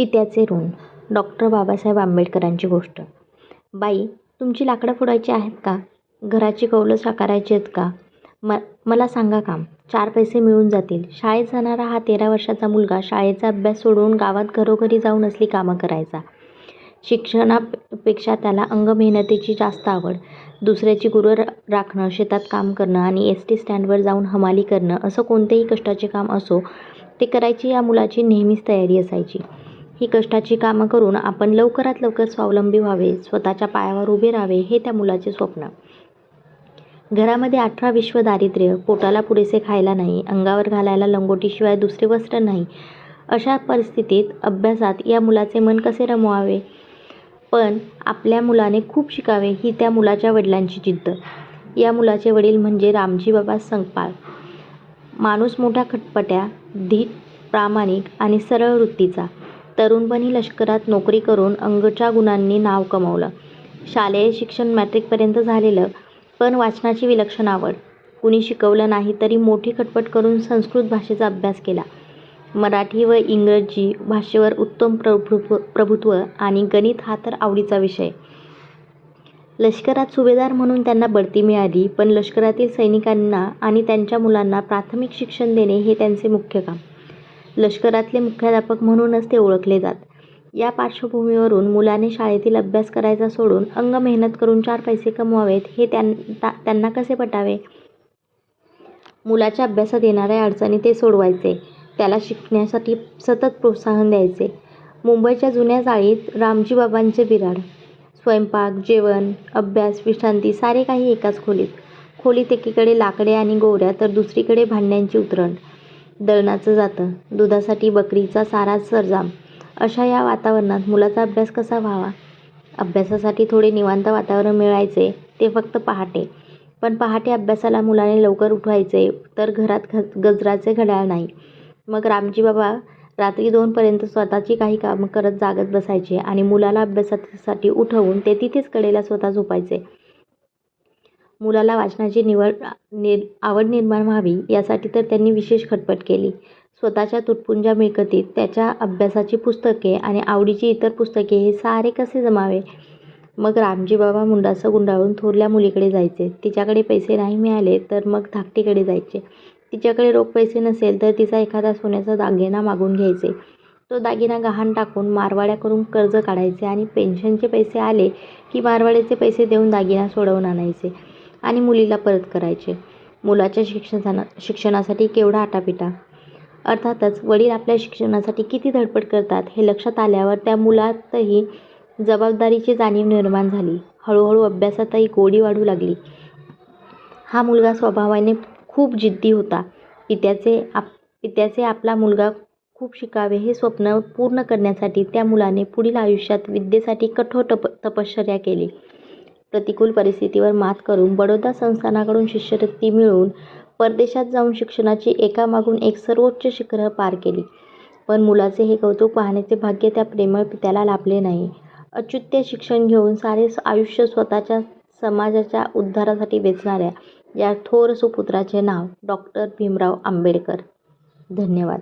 पित्याचे ऋण. डॉक्टर बाबासाहेब आंबेडकरांची गोष्ट. बाई तुमची लाकडं फोडायची आहेत का? घराची कौलं साकारायची आहेत का? म मला सांगा काम. चार पैसे मिळून जातील. शाळेत जाणारा हा तेरा वर्षाचा मुलगा शाळेचा अभ्यास सोडवून गावात घरोघरी जाऊन असली कामं करायचा. शिक्षणापेक्षा त्याला अंगमेहनतीची जास्त आवड. दुसऱ्याची गुरं रा राखणं शेतात काम करणं आणि एस टी स्टँडवर जाऊन हमाली करणं असं कोणतेही कष्टाचे काम असो ते करायची या मुलाची नेहमीच तयारी असायची. ही कष्टाची कामं करून आपण लवकरात लवकर स्वावलंबी व्हावे स्वतःच्या पायावर उभे राहावे हे त्या मुलाचे स्वप्न. घरामध्ये अठरा विश्व दारिद्र्य पोटाला पुरेसे खायला नाही अंगावर घालायला लंगोटीशिवाय दुसरे वस्त्र नाही अशा परिस्थितीत अभ्यासात या मुलाचे मन कसे रमवावे? पण आपल्या मुलाने खूप शिकावे ही त्या मुलाच्या वडिलांची जिद्द. या मुलाचे वडील म्हणजे रामजी बाबा संगपाळ. माणूस मोठा खटपट्या धीट प्रामाणिक आणि सरळ वृत्तीचा. तरुणपणी लष्करात नोकरी करून अंगच्या गुणांनी नाव कमवलं. शालेय शिक्षण मॅट्रिकपर्यंत झालेलं पण वाचनाची विलक्षण आवड. कुणी शिकवलं नाही तरी मोठी खटपट करून संस्कृत भाषेचा अभ्यास केला. मराठी व इंग्रजी भाषेवर उत्तम प्रभुत्व प्रभुत्व आणि गणित हा तर आवडीचा विषय. लष्करात सुभेदार म्हणून त्यांना बढती मिळाली पण लष्करातील सैनिकांना आणि त्यांच्या मुलांना प्राथमिक शिक्षण देणे हे त्यांचे मुख्य काम. लष्करातले मुख्याध्यापक म्हणूनच ते ओळखले जात. या पार्श्वभूमीवरून मुलाने शाळेतील अभ्यास करायचा सोडून अंग मेहनत करून चार पैसे कमवावेत हे त्यांना त्यांना कसे पटावे? मुलाच्या अभ्यासात येणाऱ्या अडचणी ते सोडवायचे. त्याला शिकण्यासाठी सतत प्रोत्साहन द्यायचे. मुंबईच्या जुन्या चाळीत रामजी बाबांचे बिराड स्वयंपाक जेवण अभ्यास विश्रांती सारे काही एकाच खोलीत. खोलीत एकीकडे लाकडे आणि गोवऱ्या तर दुसरीकडे भांड्यांची उतरण. दळणाचं जातं. दुधासाठी बकरीचा सारा सरजाम. अशा या वातावरणात मुलाचा अभ्यास कसा व्हावा? अभ्यासासाठी थोडे निवांत वातावरण मिळायचे ते फक्त पहाटे. पण पहाटे अभ्यासाला मुलाने लवकर उठवायचे तर घरात घ गजराचे घड्याळ नाही. मग रामजी बाबा रात्री दोनपर्यंत स्वतःची काही कामं करत जागत बसायचे आणि मुलाला अभ्यासासाठी उठवून ते तिथेच कडेला स्वतः झोपायचे. मुलाला वाचनाची निवड निर आवड निर्माण व्हावी यासाठी तर त्यांनी विशेष खटपट केली. स्वतःच्या तुटपुंजा मिळकतीत त्याच्या अभ्यासाची पुस्तके आणि आवडीची इतर पुस्तके हे सारे कसे जमावे? मग रामजी बाबा मुंडासं गुंडाळून थोरल्या मुलीकडे जायचे. तिच्याकडे पैसे नाही मिळाले तर मग धाकटीकडे जायचे. तिच्याकडे रोख पैसे नसेल तर तिचा एखादा सोन्याचा दागिना मागून घ्यायचे. तो दागिना गहाण टाकून मारवाड्याकडून कर्ज काढायचे आणि पेन्शनचे पैसे आले की मारवाड्याचे पैसे देऊन दागिना सोडवून आणायचे. आणि मुलीला परत करायचे. मुलाच्या शिक्षणा शिक्षणासाठी केवढा आटापिटा. अर्थातच वडील आपल्या शिक्षणासाठी किती धडपड करतात हे लक्षात आल्यावर त्या मुलातही जबाबदारीची जाणीव निर्माण झाली. हळूहळू अभ्यासातही गोडी वाढू लागली. हा मुलगा स्वभावाने खूप जिद्दी होता. पित्याचे आप पित्याचे आपला मुलगा खूप शिकावे हे स्वप्न पूर्ण करण्यासाठी त्या मुलाने पुढील आयुष्यात विद्येसाठी कठोर तप तपश्चर्या केली. प्रतिकूल परिस्थितीवर मात करून बडोदा संस्थानाकडून शिष्यवृत्ती मिळवून परदेशात जाऊन शिक्षणाची एकामागून एक सर्वोच्च शिखरं पार केली. पण मुलाचे हे कौतुक पाहण्याचे भाग्य त्या प्रेमळ पित्याला लाभले नाही. अच्युत्य शिक्षण घेऊन सारे आयुष्य स्वतःच्या समाजाच्या उद्धारासाठी वेचणाऱ्या या थोर सुपुत्राचे नाव डॉक्टर भीमराव आंबेडकर. धन्यवाद.